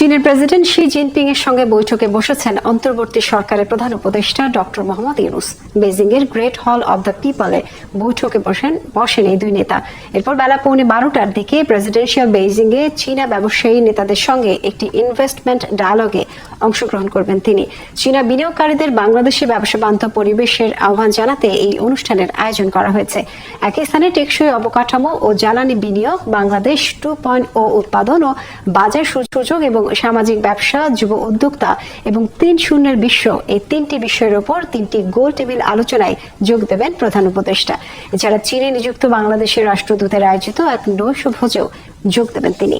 চীনের president Xi Jinping এর সঙ্গে বৈঠকে বসেছেন অন্তর্বর্তী সরকারের প্রধান উপদেষ্টা ডক্টর মোহাম্মদ ইউনুস। বেজিং এর গ্রেট হল অব দ্য পিপলে বৈঠকে বসেন বসেন এই দুই নেতা। এরপর বেলা পৌনে বারোটার দিকে প্রেসিডেন্সিয়াল বেইজিং এ চীনা ব্যবসায়ী নেতাদের সঙ্গে একটি ইনভেস্টমেন্ট ডায়ালগে অংশগ্রহণ করবেন তিনি। চীনা বিনিয়োগকারীদের বাংলাদেশে ব্যবসা বান্ধব পরিবেশের আহ্বান জানাতে এই অনুষ্ঠানের আয়োজন করা হয়েছে। একই স্থানে টেকসই অবকাঠামো ও জ্বালানি বিনিয়োগ, বাংলাদেশ টু পয়েন্ট ও উৎপাদন ও বাজার সুযোগ এবং সামাজিক ব্যবসা, যুব উদ্যোক্তা এবং তিন শূন্যের বিশ্ব এই তিনটি বিষয়ের উপর তিনটি গোল টেবিল আলোচনায় যোগ দেবেন প্রধান উপদেষ্টা। এছাড়া চীনে নিযুক্ত বাংলাদেশের রাষ্ট্রদূতের আয়োজিত এক নৈশ ভোজেও যোগ দেবেন তিনি।